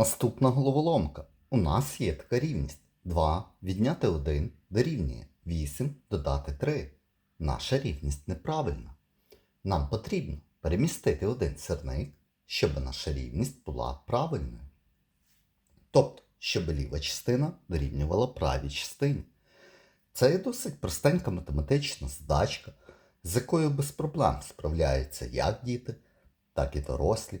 Наступна головоломка. У нас є така рівність. 2 відняти 1 дорівнює 8 додати 3. Наша рівність неправильна. Нам потрібно перемістити один сирник, щоб наша рівність була правильною. Тобто, щоб ліва частина дорівнювала правій частині. Це є досить простенька математична задачка, з якою без проблем справляються як діти, так і дорослі.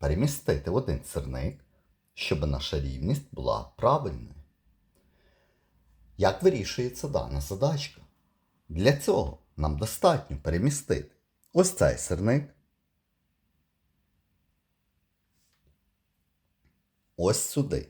перемістити один сирник, щоб наша рівність була правильною. Як вирішується дана задачка? Для цього нам достатньо перемістити ось цей сирник, ось сюди.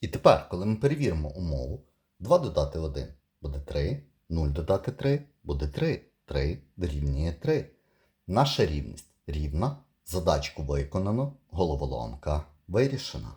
І тепер, коли ми перевіримо умову, 2 додати 1 буде 3, 0 додати 3 буде 3, 3 дорівнює 3. Наша рівність рівна, задачку виконано, головоломка вирішена.